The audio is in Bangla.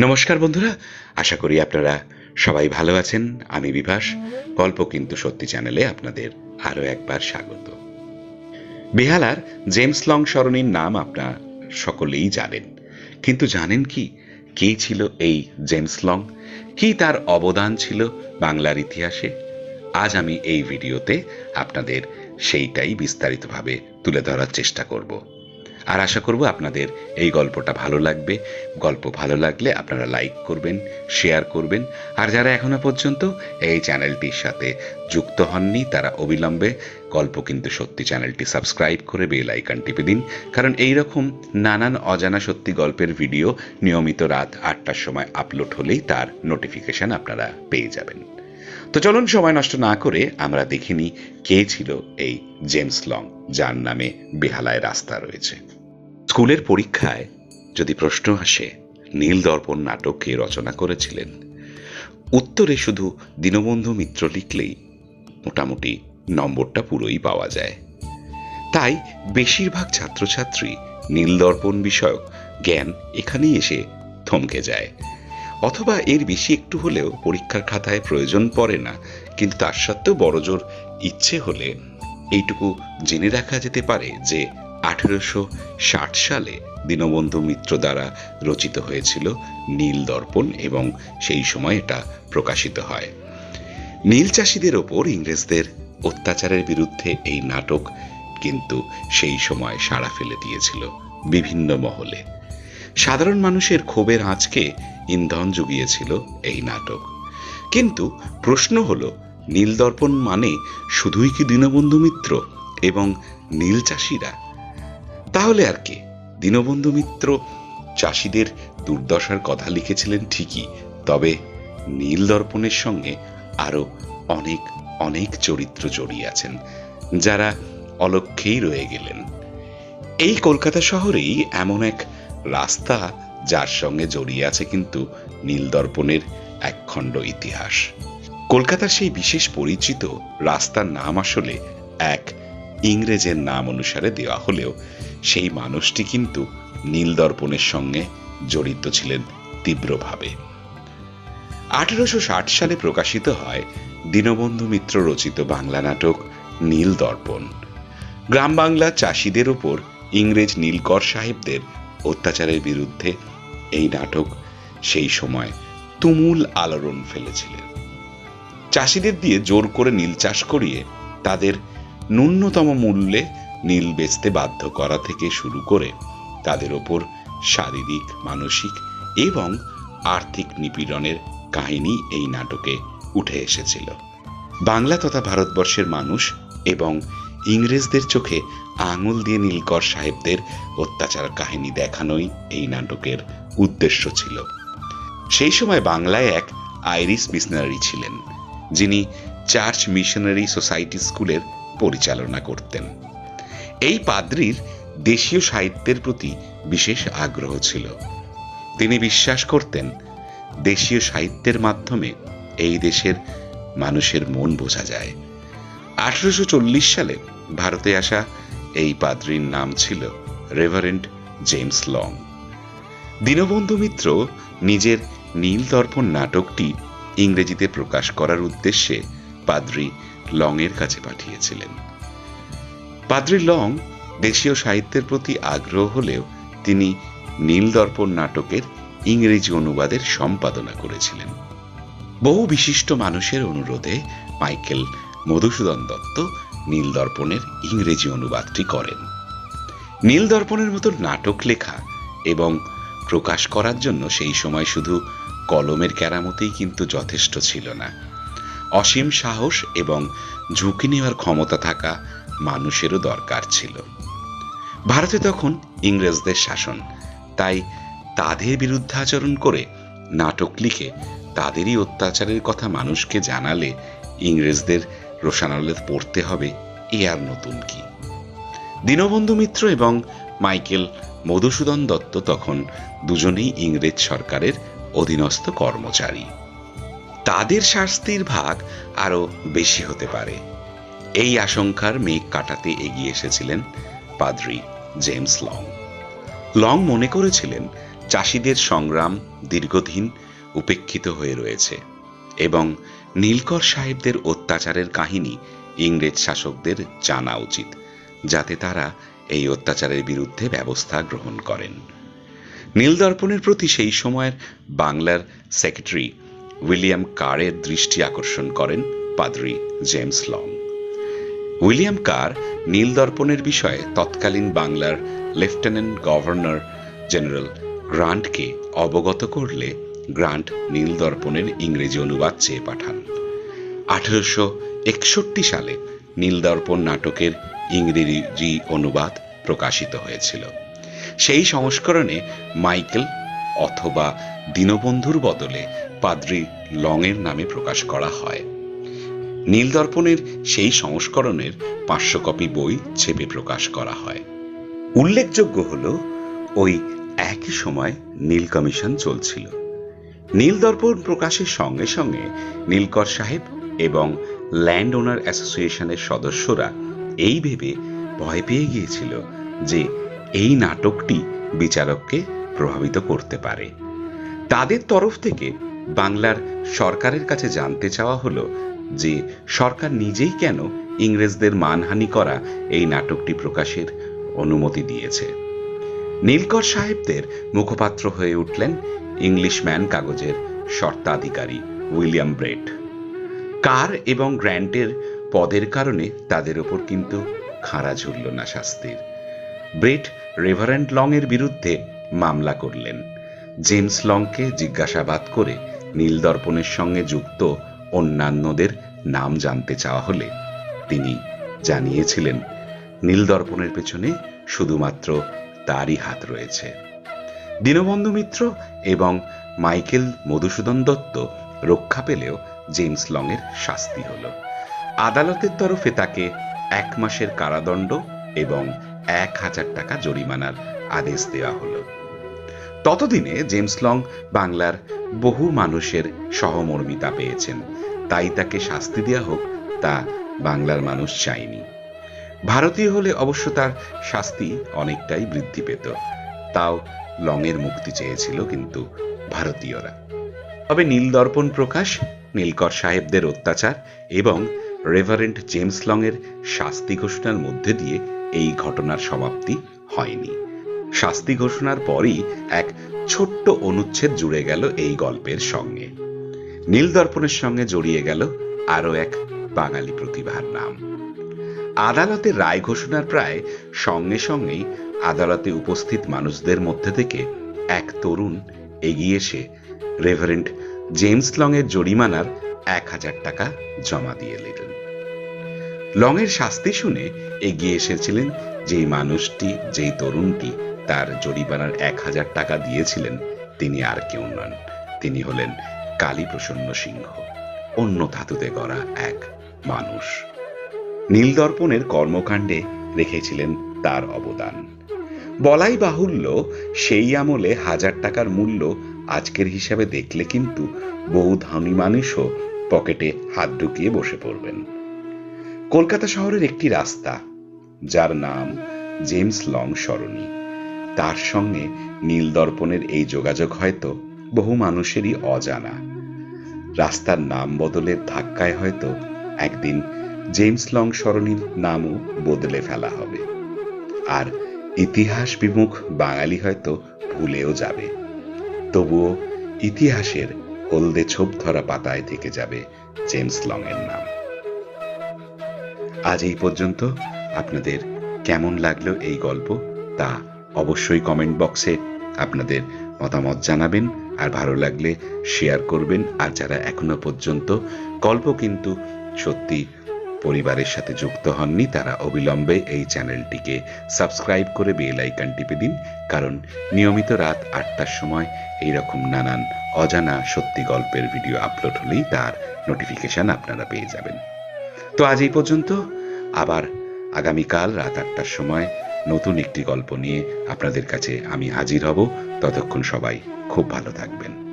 নমস্কার বন্ধুরা, আশা করি আপনারা সবাই ভালো আছেন। আমি বিভাস, গল্প কিন্তু সত্যি চ্যানেলে আপনাদের আরও একবার স্বাগত। বেহালার জেমস লং সরণির নাম আপনার সকলেই জানেন। কিন্তু জানেন কি? কে ছিল এই জেমস লং? কি তার অবদান ছিল বাংলার ইতিহাসে? আজ আমি এই ভিডিওতে আপনাদের সেইটাই বিস্তারিতভাবে তুলে ধরার চেষ্টা করব। আর আশা করব আপনাদের এই গল্পটা ভালো লাগবে। গল্প ভালো লাগলে আপনারা লাইক করবেন, শেয়ার করবেন। আর যারা এখনও পর্যন্ত এই চ্যানেলটির সাথে যুক্ত হননি, তারা অবিলম্বে গল্প কিন্তু সত্যি চ্যানেলটি সাবস্ক্রাইব করে বেল আইকন টিপে দিন। কারণ এই রকম নানান অজানা সত্যি গল্পের ভিডিও নিয়মিত রাত আটটার সময় আপলোড হলেই তার নোটিফিকেশন আপনারা পেয়ে যাবেন। তো চলুন সময় নষ্ট না করে আমরা দেখিনি কে ছিল এই জেমস লং, যার নামে বেহালায় রাস্তা রয়েছে। স্কুলের পরীক্ষায় যদি প্রশ্ন আসে, নীল দর্পণ নাটক কে রচনা করেছিলেন। উত্তরে শুধু দীনবন্ধু মিত্র লিখলেই মোটামুটি নম্বরটা পুরোই পাওয়া যায়। তাই বেশিরভাগ ছাত্রছাত্রী নীল দর্পণ বিষয়ক জ্ঞান এখানেই এসে থমকে যায়। অথবা এর বেশি একটু হলেও পরীক্ষার খাতায় প্রয়োজন পড়ে না, কিন্তু তার সত্ত্বেও বড়জোর ইচ্ছে হলে এইটুকু জেনে রাখা যেতে পারে যে আঠেরোশো ষাট সালে দীনবন্ধু মিত্র দ্বারা রচিত হয়েছিল নীল দর্পণ এবং সেই সময় এটা প্রকাশিত হয়। নীল চাষিদের ওপর ইংরেজদের অত্যাচারের বিরুদ্ধে এই নাটক কিন্তু সেই সময় সাড়া ফেলে দিয়েছিল বিভিন্ন মহলে। সাধারণ মানুষের ক্ষোভের আঁচকে ইন্ধন জুগিয়েছিল এই নাটক। কিন্তু প্রশ্ন হলো নীলদর্পণ মানে শুধুই কি দীনবন্ধু মিত্র এবং নীল চাষিরা তাহলে আর কে? দীনবন্ধু মিত্র চাষিদের দুর্দশার কথা লিখেছিলেন ঠিকই, তবে নীল দর্পণের সঙ্গে আরও অনেক অনেক চরিত্র জড়িয়ে আছেন, যারা অলক্ষেই রয়ে গেলেন। এই কলকাতা শহরেই এমন এক রাস্তা যার সঙ্গে জড়িয়ে আছে কিন্তু নীল নীলদর্পণের একখণ্ড ইতিহাস। কলকাতার সেই বিশেষ পরিচিত রাস্তার নাম আসলে এক ইংরেজের নাম অনুসারে দেওয়া হলেও সেই মানুষটি কিন্তু নীলদর্পণের সঙ্গে জড়িত ছিলেন তীব্রভাবে। আঠেরোশো ষাট সালে প্রকাশিত হয় দীনবন্ধু মিত্র রচিত বাংলা নাটক নীল দর্পণ গ্রাম বাংলার চাষিদের ওপর ইংরেজ নীলকর সাহেবদের অত্যাচারের বিরুদ্ধে এই নাটক সেই সময় তুমুল আলোড়ন ফেলেছিলেন। চাষিদের দিয়ে জোর করে নীল চাষ করিয়ে তাদের ন্যূনতম মূল্যে নীল বেচতে বাধ্য করা থেকে শুরু করে তাদের ওপর শারীরিক, মানসিক এবং আর্থিক নিপীড়নের কাহিনী এই নাটকে উঠে এসেছিল। বাংলা তথা ভারতবর্ষের মানুষ এবং ইংরেজদের চোখে আঙুল দিয়ে নীলকর সাহেবদের অত্যাচার কাহিনী দেখানোই এই নাটকের উদ্দেশ্য ছিল। সেই সময় বাংলায় এক আইরিশ মিশনারি ছিলেন, যিনি চার্চ মিশনারি সোসাইটি স্কুলের পরিচালনা করতেন। এই পাদ্রির দেশীয় সাহিত্যের প্রতি বিশেষ আগ্রহ ছিল। তিনি বিশ্বাস করতেন, দেশীয় সাহিত্যের মাধ্যমে এই দেশের মানুষের মন বোঝা যায়। আঠারোশো চল্লিশ সালে ভারতে আসা এই পাদ্রির নাম ছিল reverend James Long. Dinabandhu Mitra নিজের নীল দর্পণ নাটকটি ইংরেজিতে প্রকাশ করার উদ্দেশ্যে পাদ্রি লংয়ের কাছে পাঠিয়েছিলেন। পাদ্রি লং দেশীয় সাহিত্যের প্রতি আগ্রহ হলেও তিনি নীল দর্পণ নাটকের ইংরেজি অনুবাদের সম্পাদনা করেছিলেন। বহু বিশিষ্ট মানুষের অনুরোধে মাইকেল মধুসূদন দত্ত নীল দর্পণের ইংরেজি অনুবাদটি করেন। নীল দর্পণের মতো নাটক লেখা এবং প্রকাশ করার জন্য সেই সময় শুধু কলমের কেরামতেই কিন্তু যথেষ্ট ছিল না। অসীম সাহস এবং ঝুঁকি নেওয়ার ক্ষমতা থাকা মানুষেরও দরকার ছিল। ভারতে তখন ইংরেজদের শাসন, তাই তাদের বিরুদ্ধে আচরণ করে নাটক লিখে তাদেরই অত্যাচারের কথা মানুষকে জানালে ইংরেজদের রোশানলে পড়তে হবে এ আর নতুন কি। দীনবন্ধু মিত্র এবং মাইকেল মধুসূদন দত্ত তখন দুজনেই ইংরেজ সরকারের অধীনস্থ কর্মচারী। তাদের শাস্তির ভাগ আরও বেশি হতে পারে। এই আশঙ্কার মেঘ কাটাতে এগিয়ে এসেছিলেন পাদ্রি জেমস লং। লং মনে করেছিলেন চাষিদের সংগ্রাম দীর্ঘদিন উপেক্ষিত হয়ে রয়েছে এবং নীলকর সাহেবদের অত্যাচারের কাহিনী ইংরেজ শাসকদের জানা উচিত, যাতে তারা এই অত্যাচারের বিরুদ্ধে ব্যবস্থা গ্রহণ করেন। নীলদর্পণের প্রতি সেই সময়ের বাংলার সেক্রেটারি উইলিয়াম কারের দৃষ্টি আকর্ষণ করেন পাদ্রি জেমস লং। উইলিয়াম কার নীলদর্পণের বিষয়ে তৎকালীন বাংলার লেফটেন্যান্ট গভর্নর জেনারেল গ্রান্টকে অবগত করলে গ্রান্ট নীল নীলদর্পণের ইংরেজি অনুবাদ চেয়ে পাঠান। আঠেরোশো একষট্টি সালে নীলদর্পণ নাটকের ইংরেজি অনুবাদ প্রকাশিত হয়েছিল। সেই সংস্করণে মাইকেল অথবা দীনবন্ধুর বদলে পাদ্রি লংয়ের নামে প্রকাশ করা হয়। নীলদর্পণের সেই সংস্করণের পাঁচশো কপি বই ছেপে প্রকাশ করা হয়। উল্লেখযোগ্য হল, ওই একই সময় নীল কমিশন চলছিল। নীলদর্পণ প্রকাশের সঙ্গে সঙ্গে নীলকর সাহেব এবং ল্যান্ড ওনার অ্যাসোসিয়েশনের সদস্যরা এই ভেবে ভয় পেয়ে গিয়েছিল যে এই নাটকটি বিচারককে প্রভাবিত করতে পারে। তাদের তরফ থেকে বাংলার সরকারের কাছে জানতে চাওয়া হলো যে সরকার নিজেই কেন ইংরেজদের মানহানি করা এই নাটকটি প্রকাশের অনুমতি দিয়েছে। নীলকর সাহেবদের মুখপাত্র হয়ে উঠলেন ইংলিশম্যান কাগজের শর্তাধিকারী উইলিয়াম ব্রেট। কার এবং গ্র্যান্টের পদের কারণে তাদের ওপর কিন্তু খাড়া ঝুলল না শাস্তির। ব্রেট লং এর বিরুদ্ধে মামলা করলেন। জেমস লংকে জিজ্ঞাসাবাদ করে নীলদর্পণের সঙ্গে যুক্ত অন্যান্যদের নাম জানতে চাওয়া হলে তিনি জানিয়েছিলেন, নীলদর্পণের পেছনে শুধুমাত্র তারই হাত রয়েছে। দীনবন্ধু মিত্র এবং মাইকেল মধুসূদন দত্ত রক্ষা পেলেও জেমস লংয়ের শাস্তি হল। আদালতের তরফে তাকে এক মাসের কারাদণ্ড এবং এক হাজার টাকা জরিমানার আদেশ দেওয়া হলো। ততদিনে জেমস লং বাংলার বহু মানুষের সহমর্মিতা পেয়েছেন। তাই তাকে শাস্তি দেওয়া হোক, তা বাংলার মানুষ চায়নি। ভারতীয় হলে অবশ্য তার শাস্তি অনেকটাই বৃদ্ধি পেত। তাও লংয়ের মুক্তি চেয়েছিল কিন্তু ভারতীয়রা। তবে নীলদর্পণ প্রকাশ, নীলকর সাহেবদের অত্যাচার এবং রেভারেন্ট জেমস লংয়ের শাস্তি ঘোষণার মধ্যে দিয়ে এই ঘটনার সমাপ্তি হয়নি। শাস্তি ঘোষণার পরই এক ছোট্ট অনুচ্ছেদ জুড়ে গেল এই গল্পের সঙ্গে। নীলদর্পণের সঙ্গে জড়িয়ে গেল আরও এক বাঙালি প্রতিভার নাম। আদালতের রায় ঘোষণার প্রায় সঙ্গে সঙ্গেই আদালতে উপস্থিত মানুষদের মধ্যে থেকে এক তরুণ এগিয়ে এসে রেভারেন্ট জেমস লং এর জরিমানার এক হাজার টাকা জমা দিয়ে দিলেন লং এর শাস্তি শুনে এগিয়ে এসেছিলেন যেই মানুষটি, যেই তরুণটি তার জরিমানার এক হাজার টাকা দিয়েছিলেন তিনি আর কেউ নন। তিনি হলেন কালীপ্রসন্ন সিংহ, অন্য ধাতুতে গড়া এক মানুষ। নীলদর্পণের কর্মকাণ্ডে রেখেছিলেন তার অবদান। বলাই বাহুল্য, সেই আমলে হাজার টাকার মূল্য আজকের হিসাবে দেখলে কিন্তু বহু ধনী মানুষও পকেটে হাত ঢুকিয়ে বসে পড়বেন। কলকাতা শহরের একটি রাস্তা, যার নাম জেমস লং সরণি। তার সঙ্গে নীলদর্পণের এই যোগাযোগ হয়তো বহু মানুষেরই অজানা। রাস্তার নাম বদলের ধাক্কায় হয়তো একদিন জেমস লং সরণির নামও বদলে ফেলা হবে। আর ইতিহাস বিমুখ বাঙালি হয়তো ভুলেও যাবে। তবুও ইতিহাসের হলদে ছোপ ধরা পাতায় থেকে যাবে জেমস লং এর নাম। আজ এই পর্যন্ত। আপনাদের কেমন লাগল এই গল্প? তা অবশ্যই কমেন্ট বক্সে আপনাদের মতামত জানাবেন, আর ভালো লাগলে শেয়ার করবেন। আর যারা এখনও পর্যন্ত গল্প কিন্তু সত্যি পরিবারের সাথে যুক্ত হননি, তারা অবিলম্বে এই চ্যানেলটিকে সাবস্ক্রাইব করে বেল আইকন টিপে দিন, কারণ নিয়মিত রাত আটটার সময় এইরকম নানান অজানা সত্যি গল্পের ভিডিও আপলোড হলেই তার নোটিফিকেশন আপনারা পেয়ে যাবেন। তো আজ এই পর্যন্ত। আবার আগামীকাল রাত আটটার সময় নতুন একটি গল্প নিয়ে আপনাদের কাছে আমি হাজির হব। ততক্ষণ সবাই খুব ভালো থাকবেন।